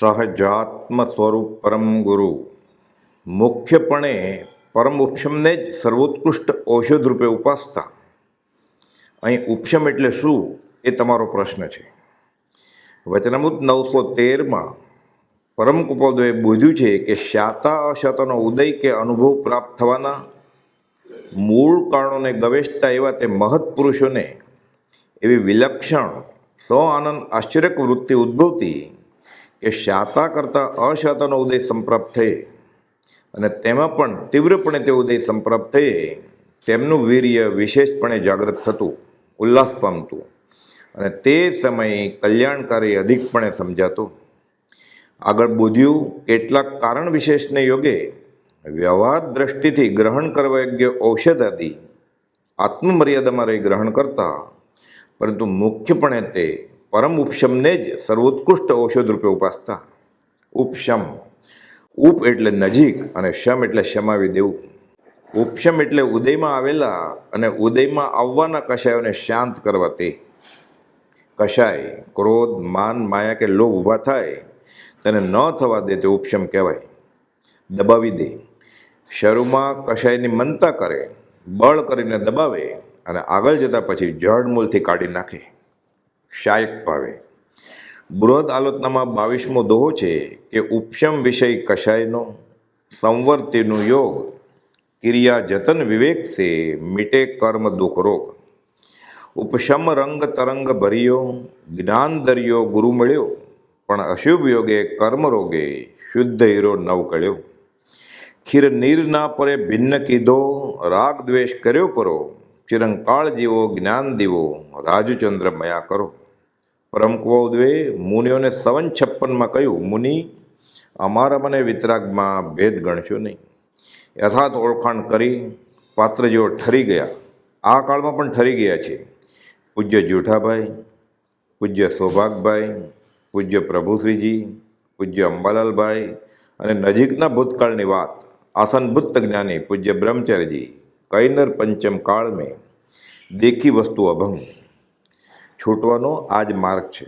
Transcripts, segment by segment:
સહજાત્મ સ્વરૂપ પરમ ગુરુ. મુખ્યપણે પરમ ઉપશમને જ સર્વોત્કૃષ્ટ ઔષધ રૂપે ઉપાસતા. અહીં ઉપશમ એટલે શું એ તમારો પ્રશ્ન છે. વચનામૃત નવસો તેરમાં પરમ કુપોદોએ બોધ્યું છે કે શાતા અશાતાનો ઉદય કે અનુભવ પ્રાપ્ત થવાના મૂળ કારણોને ગવેષતા એવા તે મહৎ પુરુષોને એવી વિલક્ષણ સ્વ આનંદ આશ્ચર્યક વૃત્તિ ઉદ્ભવતી કે શાતા કરતાં અશાતાનો ઉદય સંપ્રાપ્ત થઈ અને તેમાં પણ તીવ્રપણે તે ઉદય સંપ્રાપ્ત થયે. તેમનું વીર્ય વિશેષપણે જાગૃત થતું, ઉલ્લાસ પામતું. અને તે સમયે કલ્યાણકારી અધિકપણે સમજાતું. આગળ બોધ્યું, કેટલાક કારણ વિશેષને યોગે વ્યવહાર દ્રષ્ટિથી ગ્રહણ કરવા યોગ્ય ઔષધ હતી આત્મમર્યાદામાં રહી ગ્રહણ કરતા. પરંતુ મુખ્યપણે તે પરમ ઉપશમને જ સર્વોત્કૃષ્ટ ઔષધ રૂપે ઉપાસતા. ઉપશમ. ઉપ એટલે નજીક અને શમ એટલે શમાવી દેવું. ઉપશમ એટલે ઉદયમાં આવેલા અને ઉદયમાં આવવાના કશાયોને શાંત કરવા તે. કશાય, ક્રોધ, માન, માયા કે લોભ ઊભા થાય, તેને ન થવા દે તે ઉપશમ કહેવાય. દબાવી દે. શરૂમાં કશાયની મનતા કરે, બળ કરીને દબાવે અને આગળ જતાં પછી જળમૂળથી કાઢી નાખે. શાયક પાવે. બૃહદ આલોચનામાં બાવીસમો દોહો છે કે ઉપશમ વિષય કશાયનો સંવર્તિનું યોગ ક્રિયા જતન વિવેક સે મિટે કર્મ દુઃખ રોગ. ઉપશમ રંગ તરંગ ભર્યો, જ્ઞાન દરિયો ગુરુ મળ્યો, પણ અશુભ યોગે કર્મ રોગે શુદ્ધ હીરો નવ કળ્યો. ખીર નીર ના પરે ભિન્ન કીધો, રાગ દ્વેષ કર્યો પરો, ચિરંકાળ જીવો જ્ઞાન દીવો, રાજચંદ્ર મયા કરો. પરમ કુવદવે મુનિઓને સવન છપ્પનમાં કહ્યું, મુનિ, અમારા મને વિતરાગમાં ભેદ ગણશો નહીં. યથાર્થ ઓળખાણ કરી પાત્ર જેઓ ઠરી ગયા. આ કાળમાં પણ ઠરી ગયા છે. પૂજ્ય જુઠાભાઈ, પૂજ્ય સૌભાગભાઈ, પૂજ્ય પ્રભુશ્રીજી, પૂજ્ય અંબાલાલભાઈ અને નજીકના ભૂતકાળની વાત. આસનભૂત જ્ઞાની પૂજ્ય બ્રહ્મચારીજી કૈનર પંચમ કાળ મેં દેખી વસ્તુ અભંગ. છૂટવાનો આ જ માર્ગ છે.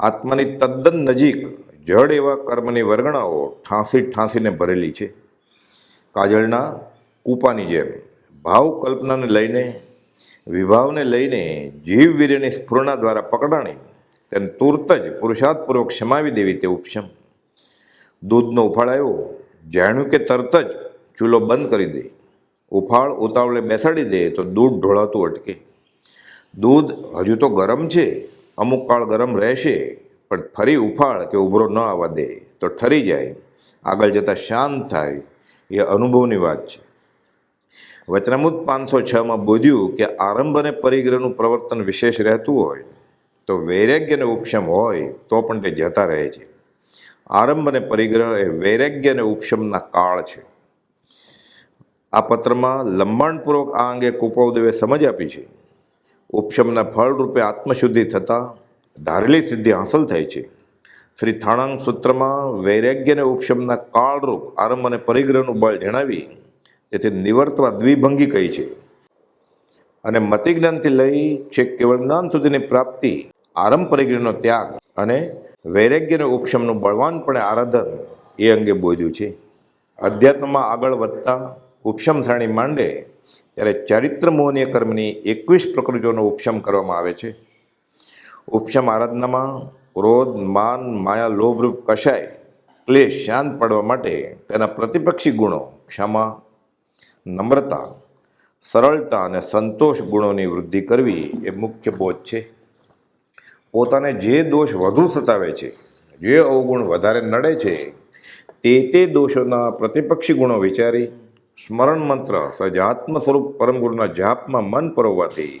આત્માની તદ્દન નજીક જડ એવા કર્મની વર્ગણાઓ ઠાંસી ઠાંસીને ભરેલી છે. કાજળના કૂપાની જેમ ભાવ કલ્પનાને લઈને, વિભાવને લઈને જીવ વીર્યની સ્ફૂર્ણા દ્વારા પકડાણી તેને તુરત જ પુરુષાર્થપૂર્વક ક્ષમાવી દેવી તે ઉપશમ. દૂધનો ઉફાળ આવ્યો, જાણ્યું કે તરત જ ચૂલો બંધ કરી દે. ઉફાળ ઉતાવળે બેસાડી દે તો દૂધ ઢોળાતું અટકે. દૂધ હજુ તો ગરમ છે, અમુક કાળ ગરમ રહેશે, પણ ફરી ઉફાળ કે ઉભરો ન આવવા દે, તો ઠરી જાય, આગળ જતાં શાંત થાય, એ અનુભવની વાત છે. વચનામૃત પાંચસો છમાં બોધ્યું કે આરંભ અને પરિગ્રહનું પ્રવર્તન વિશેષ રહેતું હોય, તો વૈરાગ્ય અને ઉપશમ હોય, તો પણ તે જતા રહે છે. આરંભ અને પરિગ્રહ એ વૈરાગ્ય અને ઉપશમના કાળ છે. આ પત્રમાં લંબાણપૂર્વક આ અંગે કુપવદેવે સમજ આપી છે. ઉપશમના ફળરૂપે આત્મશુદ્ધિ થતાં ધારેલી સિદ્ધિ હાંસલ થાય છે. શ્રી થાણાંગ સૂત્રમાં વૈરાગ્ય અને ઉપશમના કાળરૂપ આરંભ અને પરિગ્રહનું બળ જણાવી તેથી નિવર્તવા દ્વિભંગી કહી છે. અને મતિજ્ઞાનથી લઈ છેક કેવળ જ્ઞાન સુધીની પ્રાપ્તિ, આરંભ પરિગ્રહનો ત્યાગ અને વૈરાગ્ય અને ઉપશમનું બળવાનપણે આરાધન એ અંગે બોધ્યું છે. અધ્યાત્મમાં આગળ વધતા ઉપશમ શ્રેણી માંડે ત્યારે ચારિત્ર મોહનીય કર્મની એકવીસ પ્રકૃતિઓનો ઉપશમ કરવામાં આવે છે. ઉપશમ આરાધનામાં ક્રોધ, માન, માયા લોભરૂપ કશાય ક્લેશ શાંત પાડવા માટે તેના પ્રતિપક્ષી ગુણો ક્ષમા, નમ્રતા, સરળતા અને સંતોષ ગુણોની વૃદ્ધિ કરવી એ મુખ્ય બોધ છે. પોતાને જે દોષ વધુ સતાવે છે, જે અવગુણ વધારે નડે છે, તે તે દોષોના પ્રતિપક્ષી ગુણો વિચારી સ્મરણ મંત્ર સજાત્મ સ્વરૂપ પરમ ગુરુના જાપમાં મન પરોવવાથી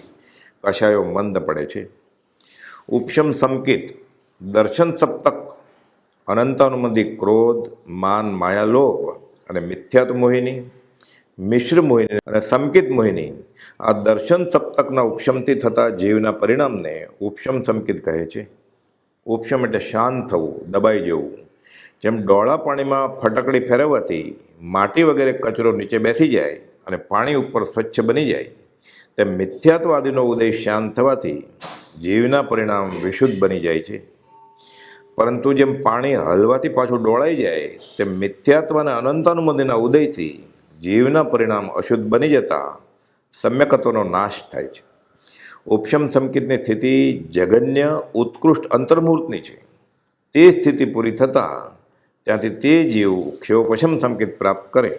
કશાયો મંદ પડે છે. ઉપશમ સંકિત, દર્શન સપ્તક, અનંતાનુમંદી ક્રોધ, માન માયાલોભ અને મિથ્યાત મોહિની, મિશ્ર મોહિની અને સંકિત મોહિની આ દર્શન સપ્તકના ઉપશમથી થતા જીવના પરિણામને ઉપશમ સંકિત કહે છે. ઉપશમ એટલે શાંત થવું, દબાઈ જવું. જેમ ડોળા પાણીમાં ફટકડી ફેરવવાથી માટી વગેરે કચરો નીચે બેસી જાય અને પાણી ઉપર સ્વચ્છ બની જાય, તેમ મિથ્યાત્વાદીનો ઉદય શાંત થવાથી જીવના પરિણામ વિશુદ્ધ બની જાય છે. પરંતુ જેમ પાણી હલવાથી પાછું ડોળાઈ જાય, તેમ મિથ્યાત્વ અને અનંતાનુમતિના ઉદયથી જીવના પરિણામ અશુદ્ધ બની જતા સમ્યકત્વનો નાશ થાય છે. ઉપશમ સંકિતની સ્થિતિ જગન્ય, ઉત્કૃષ્ટ અંતર્મૂર્તની છે. તે સ્થિતિ પૂરી થતાં ત્યાંથી તે જીવ ક્ષયોપશમ સંકેત પ્રાપ્ત કરે,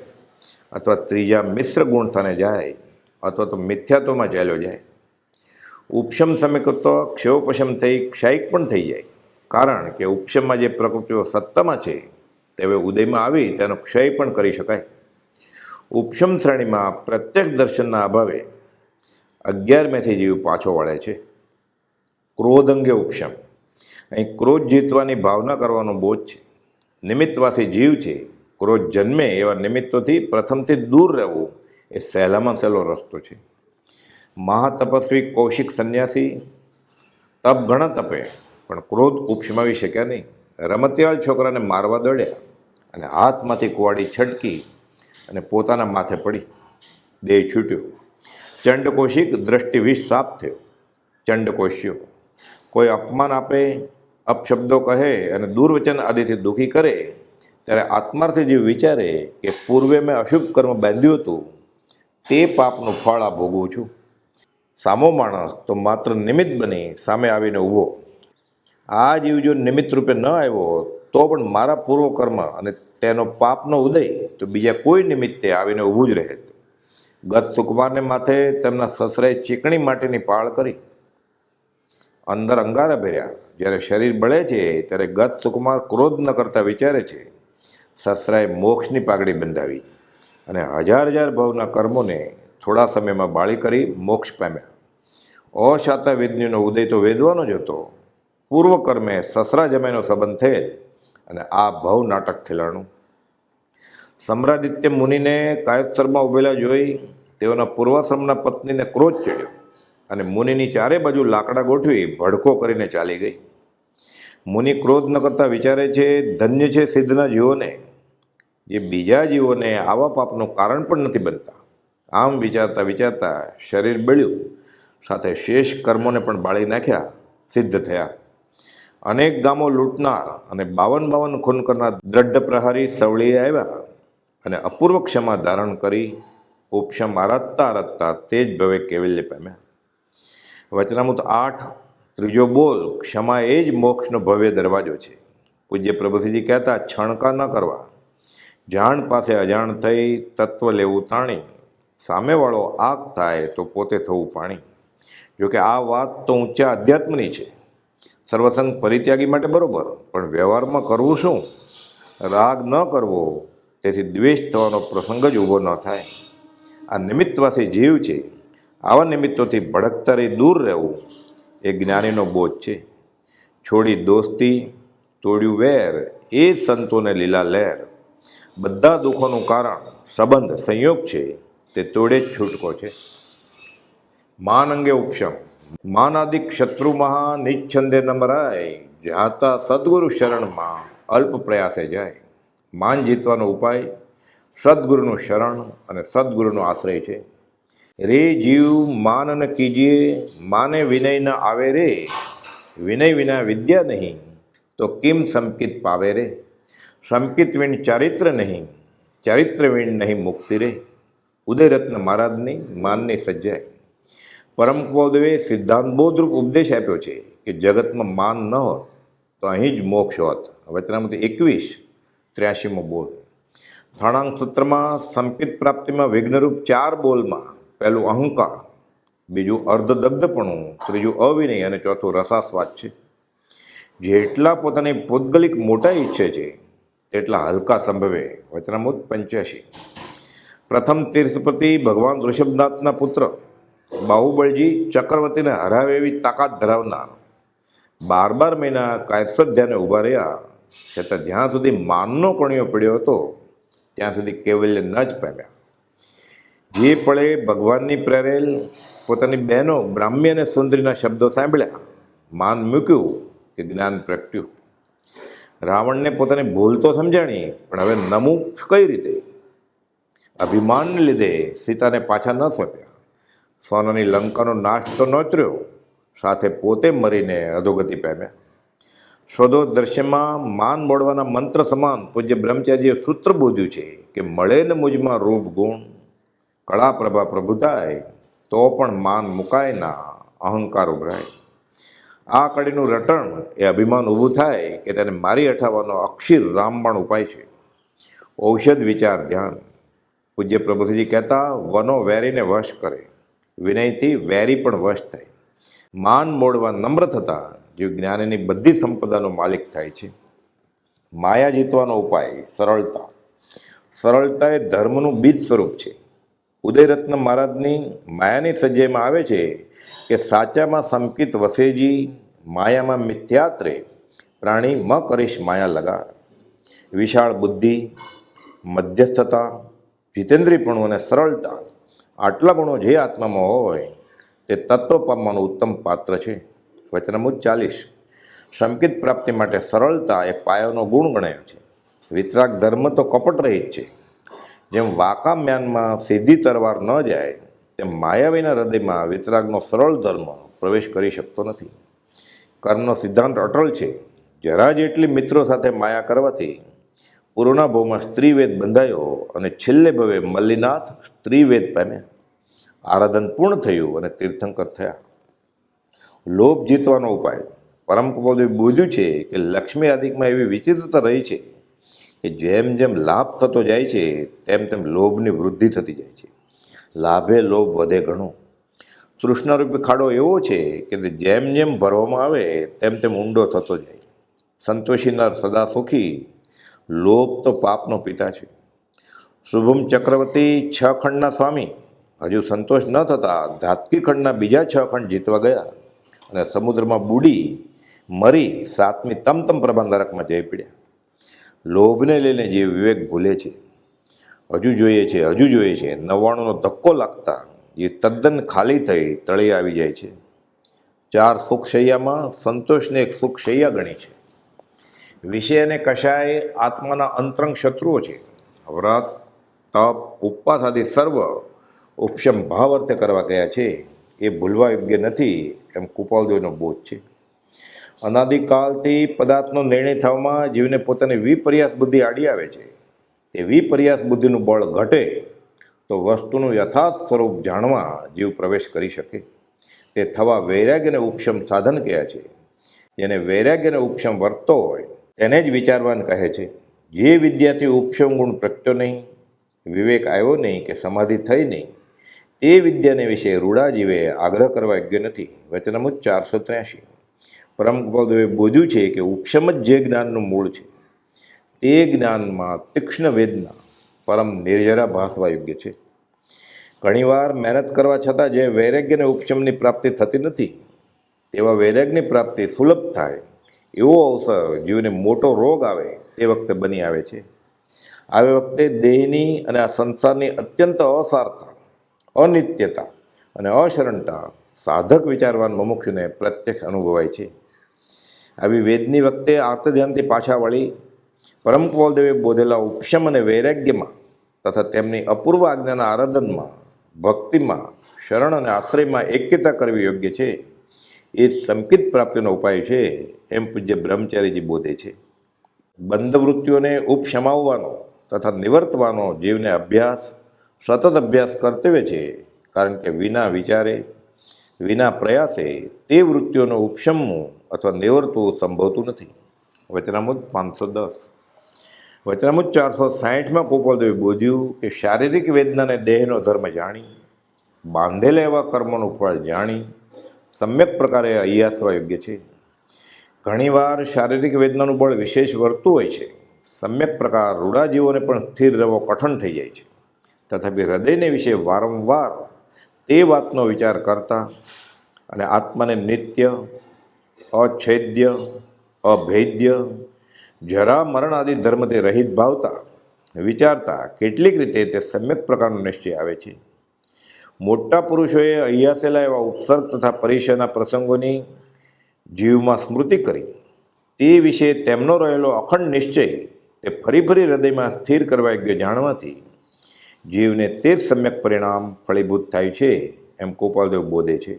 અથવા ત્રીજા મિશ્ર ગુણ સ્થાને જાય, અથવા તો મિથ્યાત્વમાં ચાલ્યો જાય. ઉપશમ સમીકૃત ક્ષયોપશમ થઈ ક્ષાયિક પણ થઈ જાય. કારણ કે ઉપશમમાં જે પ્રકૃતિઓ સત્તામાં છે, તે હવે ઉદયમાં આવી તેનો ક્ષય પણ કરી શકાય. ઉપશમ શ્રેણીમાં પ્રત્યક્ષ દર્શનના અભાવે અગિયારમેથી જીવ પાછો વળે છે. ક્રોધ અંગે ઉપશમ. અહીં ક્રોધ જીતવાની ભાવના કરવાનો બોધ છે. નિમિત્તવાસી જીવ છે, ક્રોધ જન્મે એવા નિમિત્તોથી પ્રથમથી દૂર રહેવું એ સહેલામાં સહેલો રસ્તો છે. મહાતપસ્વી કૌશિક સંન્યાસી, તપ ઘણા તપે, પણ ક્રોધ ઉપશમાવી શક્યા નહીં. રમતિયાળ છોકરાને મારવા દોડ્યા અને હાથમાંથી કુવાડી છટકી અને પોતાના માથે પડી. દેહ છૂટ્યો. ચંડકોશિક દ્રષ્ટિ વિષ સાપ થયો. ચંડકોશ્યો, કોઈ અપમાન આપે અપશબ્દો કહે અને દુર્વચન આદિથી દુઃખી કરે, ત્યારે આત્માર્થી જે વિચારે કે પૂર્વે મેં અશુભ કર્મ બાંધ્યું હતું, તે પાપનું ફળ આ ભોગવું છું. સામો માણસ તો માત્ર નિમિત્ત બની, સામે આવીને ઊભો. આ જીવ જો નિમિત્ત રૂપે ન આવ્યો, તો પણ મારા પૂર્વ કર્મ અને તેનો પાપનો ઉદય તો બીજા કોઈ નિમિત્તે આવીને ઊભું જ રહે ગત સુકુમારને માથે તેમના સસરાએ ચીકણી માટેની પાળ કરી. અંદર અંગારા ભર્યા. જ્યારે શરીર બળે છે, ત્યારે ગત સુકુમાર ક્રોધ ન કરતા વિચારે છે. સસરાએ મોક્ષની પાઘડી બંધાવી અને હજાર હજાર ભાવના કર્મોને થોડા સમયમાં બાળી કરી મોક્ષ પામ્યા. અશાતા વેદનીનો ઉદય તો વેદવાનો જ હતો. પૂર્વ કર્મે સસરા જમાઈનો સંબંધ થયેલ અને આ ભવ નાટક ખેલાણું સમ્રાદિત્ય મુનિને કાયોત્સરમાં ઉભેલા જોઈ તેઓના પૂર્વાશ્રમના પત્નીને ક્રોધ ચડ્યો અને મુનિની ચારે બાજુ લાકડા ગોઠવી ભડકો કરીને ચાલી ગઈ. મુનિ ક્રોધ ન કરતા વિચારે છે, ધન્ય છે સિદ્ધના જીવોને. જે બીજા જીવોને આવા પાપનું કારણ પણ નથી બનતા. આમ વિચારતા વિચારતા શરીર બળ્યું. સાથે શેષ કર્મોને પણ બાળી નાખ્યા, સિદ્ધ થયા. અનેક ગામો લૂંટનાર અને બાવન બાવન ખૂન કરનાર દ્રઢ પ્રહારી સવળીએ આવ્યા અને અપૂર્વ ક્ષમા ધારણ કરી ઉપશમ આરતતા આરતતા તે જ ભવે કેવલ્ય પામ્યા. વચનામૃત આઠ ત્રીજો બોલ, ક્ષમા એ જ મોક્ષનો ભવ્ય દરવાજો છે. પૂજ્ય પ્રભુસિંહજી કહેતા છણકા ન કરવા. જાણ પાસે અજાણ થઈ તત્વ લેવું તાણી. સામેવાળો આગ થાય તો પોતે થવું પાણી. જોકે આ વાત તો ઊંચા અધ્યાત્મની છે. સર્વસંગ પરિત્યાગી માટે બરાબર, પણ વ્યવહારમાં કરવું શું? રાગ ન કરવો, તેથી દ્વેષ થવાનો પ્રસંગ જ ઊભો ન થાય. આ નિમિત્તવાસી જીવ છે. આવા નિમિત્તોથી ભડકતા રહી દૂર રહેવું. એ જ્ઞાનીનો બોધ છે. છોડી દોસ્તી, તોડ્યું વેર, એ સંતોને લીલા લહેર. બધા દુઃખોનું કારણ, સંબંધ, સંયોગ છે. તે તોડે જ છૂટકો છે. માન અંગે ઉપશમ. માનાદિક શત્રુ મહા નિચ્છંદે નમરાય મરાય. જાતા સદગુરુ શરણમાં અલ્પ પ્રયાસે જાય. માન જીતવાનો ઉપાય, સદગુરુનું શરણ અને સદગુરુનો આશ્રય છે. રે જીવ માન ન કીજીએ માને વિનય ન આવે રે. વિનય વિના વિદ્યા નહીં, તો કિમ સંકિત પાવે રે? સંકિત વિણ ચારિત્ર નહીં, ચારિત્ર વિણ નહીં મુક્તિ રે. ઉદયરત્ન મહારાજની માનની સજ્જાય. પરમ પૌદવે સિદ્ધાંત બોધરૂપ ઉપદેશ આપ્યો છે કે જગતમાં માન ન હોત, તો અહીં જ મોક્ષ હોત. વચનામાંથી એકવીસ, ત્ર્યાસીમો બોલ. થાણાંગ સૂત્રમાં સંકિત પ્રાપ્તિમાં વિઘ્નરૂપ ચાર બોલમાં પહેલું અહંકાર, બીજું અર્ધદગ્ધપણું, ત્રીજું અવિનય અને ચોથું રસાસ્વાદ છે. જેટલા પોતાની પૌદ્ગલિક મોટા ઈચ્છે છે, તેટલા હલકા સંભવે. વચનામૃત પંચ્યાસી પ્રથમ તીર્થપતિ ભગવાન ઋષભનાથના પુત્ર, બાહુબળજી ચક્રવર્તીને હરાવે એવી તાકાત ધરાવનાર. બાર બાર મહિના કાયસર ધ્યાને ઊભા રહ્યા. છતાં જ્યાં સુધી માનનો કણિયો પડ્યો હતો, ત્યાં સુધી કેવલ્ય ન જ પામ્યા. જે પળે ભગવાનની પ્રેરેલ પોતાની બહેનો બ્રાહ્મ્ય અને સુંદરીના શબ્દો સાંભળ્યા, માન મૂક્યું કે જ્ઞાન પ્રગટ્યું. રાવણને પોતાની ભૂલ તો સમજાણી, પણ હવે નમું કઈ રીતે? અભિમાનને લીધે સીતાને પાછા ન સોંપ્યા. સોનાની લંકાનો નાશ તો નોતર્યો સાથે પોતે મરીને અધોગતિ પામ્યા. સ્વદો દ્રશ્યમાં માન મોડવાના મંત્ર સમાન પૂજ્ય બ્રહ્મચારીએ સૂત્ર બોધ્યું છે કે મળે ને મુજમાં રૂપ ગુણ. કળા પ્રભા પ્રભુતાય, તો પણ માન મુકાય ના, અહંકાર ઉભરાય. આ કડીનું રટણ એ અભિમાન ઊભું થાય કે તેને મારી અઠાવવાનો અક્ષીર રામબાણ ઉપાય છે. ઔષધ વિચાર ધ્યાન. પૂજ્ય પ્રભુજી કહેતા, વનો વેરીને વશ કરે. વિનયથી વેરી પણ વશ થાય. માન મોડવા નમ્ર થતાં જે જ્ઞાનની બધી સંપદાનો માલિક થાય છે. માયા જીતવાનો ઉપાય સરળતા. સરળતા એ ધર્મનું બીજ સ્વરૂપ છે. ઉદયરત્ન મહારાજની માયાની સજ્જયમાં આવે છે કે સાચામાં સંકિત વસેજી, માયામાં મિથ્યાત્રે, પ્રાણી મ કરીશ માયા લગા વિશાળ બુદ્ધિ, મધ્યસ્થતા જીતેન્દ્રીપણું અને સરળતા, આટલા ગુણો જે આત્મામાં હોય, તે તત્વ પામવાનું ઉત્તમ પાત્ર છે. વચનમુજ ચાલીસ. સંકિત પ્રાપ્તિ માટે સરળતા એ પાયાનો ગુણ ગણાયો છે. વિતરાગ ધર્મ તો કપટ રહિત છે. જેમ વાકા મ્યાનમાં સીધી તરવાર ન જાય, તેમ માયાવીના હૃદયમાં વિતરાગનો સરળ ધર્મ પ્રવેશ કરી શકતો નથી. કર્મનો સિદ્ધાંત અટલ છે. જરા જેટલી મિત્રો સાથે માયા કરવાથી પૂર્ણા સ્ત્રીવેદ બંધાયો અને છેલ્લે ભવે મલ્લીનાથ સ્ત્રીવેદ પામ્યા. આરાધન પૂર્ણ થયું અને તીર્થંકર થયા. લોભ જીતવાનો ઉપાય. પરમ કપોદે બોધ્યું છે કે લક્ષ્મી આદિકમાં એવી વિચિત્રતા રહી છે. કે જેમ જેમ લાભ થતો જાય છે, તેમ તેમ લોભની વૃદ્ધિ થતી જાય છે. લાભે લોભ વધે ઘણો. તૃષ્ણારૂપી ખાડો એવો છે કે જેમ જેમ ભરવામાં આવે, તેમ તેમ ઊંડો થતો જાય. સંતોષીનાર સદા સુખી, લોભ તો પાપનો પિતા છે. શુભમ ચક્રવર્તી છ ખંડના સ્વામી. હજુ સંતોષ ન થતાં ધાતકી ખંડના બીજા છ ખંડ જીતવા ગયા અને સમુદ્રમાં બુડી મરી સાતમી તમતમ પ્રબંધારકમાં જઈ પડ્યા. લોભને લઈને જે વિવેક ભૂલે છે, હજુ જોઈએ છે, હજુ જોઈએ છે નવ્વાણુંનો ધક્કો લાગતા એ તદ્દન ખાલી થઈ તળી આવી જાય છે. ચાર સુખશૈયામાં સંતોષને એક સુખશૈયા ગણી છે. વિષય અને કશાય આત્માના અંતરંગ શત્રુઓ છે. વ્રત, તપ, ઉપવાસ આદિ સર્વ ઉપશમ ભાવ અર્થે કરવા ગયા છે. એ ભૂલવા યોગ્ય નથી એમ કુપાલદેવનો બોધ છે. અનાદિકાલથી પદાર્થનો નિર્ણય થવામાં જીવને પોતાની વિપર્યાસ બુદ્ધિ આડી આવે છે. તે વિપર્યાસ બુદ્ધિનું બળ ઘટે તો વસ્તુનું યથાર્થ સ્વરૂપ જાણવા જીવ પ્રવેશ કરી શકે. તે થવા વૈરાગ્યને ઉપશમ સાધન કહે છે. જેને વૈરાગ્યને ઉપશમ વર્તતો હોય તેને જ વિચારવાન કહે છે. જે વિદ્યાથી ઉપશમ ગુણ પ્રગટ્યો નહીં, વિવેક આવ્યો નહીં કે સમાધિ થઈ નહીં, તે વિદ્યાને વિશે રૂડા જીવે આગ્રહ કરવા યોગ્ય નથી. વચનમુજ ચારસો ત્ર્યાસી પરમ ગોપાલદેવે બોધ્યું છે કે ઉપશમ જ જે જ્ઞાનનું મૂળ છે, તે જ્ઞાનમાં તીક્ષ્ણ વેદના પરમ નિર્જરા ભાસવા યોગ્ય છે. ઘણીવાર મહેનત કરવા છતાં જે વૈરાગ્યને ઉપશમની પ્રાપ્તિ થતી નથી, તેવા વૈરાગ્યની પ્રાપ્તિ સુલભ થાય એવો અવસર જીવને મોટો રોગ આવે તે વખતે બની આવે છે. આવી વખતે દેહની અને આ સંસારની અત્યંત અસારતા અનિત્યતા અને અશરણતા સાધક વિચારવાન મુમુક્ષુને પ્રત્યક્ષ અનુભવાય છે. આવી વેદની વખતે આર્તધ્યાનથી પાછા વળી પરમ કૌલદેવે બોધેલા ઉપશમ અને વૈરાગ્યમાં તથા તેમની અપૂર્વ આજ્ઞાના આરાધનમાં, ભક્તિમાં, શરણ અને આશ્રયમાં એક્યતા કરવી યોગ્ય છે. એ સંકિત પ્રાપ્તિનો ઉપાય છે એમ પૂજ્ય બ્રહ્મચારીજી બોધે છે. બંધ વૃત્તિઓને ઉપશમાવવાનો તથા નિવર્તવાનો જીવને અભ્યાસ, સતત અભ્યાસ કર્તવ્ય છે. કારણ કે વિના વિચારે વિના પ્રયાસે તે વૃત્તિઓનો ઉપશમવું અથવા નેવર્તવું સંભવતું નથી. વચનામુદ પાંચસો દસ. વચનામુદ ચારસો સાહીઠમાં ગોપાલદેવે બોધ્યું કે શારીરિક વેદનાને દેહનો ધર્મ જાણી, બાંધેલા એવા કર્મોનું ફળ જાણી, સમ્યક પ્રકારે અયાસવા યોગ્ય છે. ઘણીવાર શારીરિક વેદનાનું બળ વિશેષ વર્તું હોય છે. સમ્યક પ્રકાર રૂડાજીવોને પણ સ્થિર રહેવો કઠણ થઈ જાય છે. તથાપી હૃદયને વિશે વારંવાર તે વાતનો વિચાર કરતા અને આત્માને નિત્ય, અછેદ્ય, અભેદ્ય, જરા મરણ આદિ ધર્મથી રહિત ભાવતા વિચારતા કેટલીક રીતે તે સમ્યક પ્રકારનો નિશ્ચય આવે છે. મોટા પુરુષોએ અહિયાસેલા એવા ઉપસર્ગ તથા પરિચયના પ્રસંગોની જીવમાં સ્મૃતિ કરી. તે વિશે તેમનો રહેલો અખંડ નિશ્ચય તે ફરી ફરી હૃદયમાં સ્થિર કરવા યોગ્ય જાણવાથી જીવને તે જ સમ્યક પરિણામ ફળીભૂત થાય છે એમ ગોપાલદેવ બોધે છે.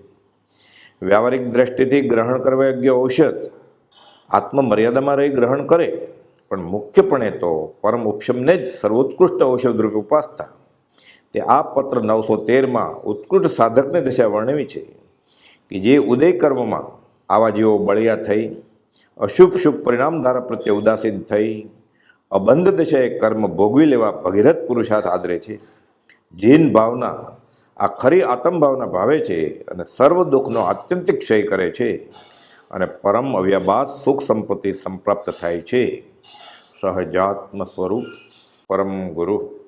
વ્યાવહારિક દ્રષ્ટિથી ગ્રહણ કરવા યોગ્ય ઔષધ આત્મમર્યાદામાં રહી ગ્રહણ કરે, પણ મુખ્યપણે તો પરમ ઉપશમને જ સર્વોત્કૃષ્ટ ઔષધ રૂપે ઉપાસતા. તે આ પત્ર નવસો તેરમાં ઉત્કૃષ્ટ સાધકને દશા વર્ણવી છે કે જે ઉદય કર્મમાં આવા જેવો બળિયા થઈ, અશુભ શુભ પરિણામ ધારા પ્રત્યે ઉદાસીન થઈ અબંધ દશાએ કર્મ ભોગવી લેવા ભગીરથ પુરુષાર્થ આદરે છે. જીન ભાવના, આ ખરી આત્મભાવના ભાવે છે અને સર્વ દુઃખનો આત્યંતિક ક્ષય કરે છે અને પરમ અવ્યાબાદ સુખ સંપત્તિ સંપ્રાપ્ત થાય છે. સહજાત્મ સ્વરૂપ પરમ ગુરુ.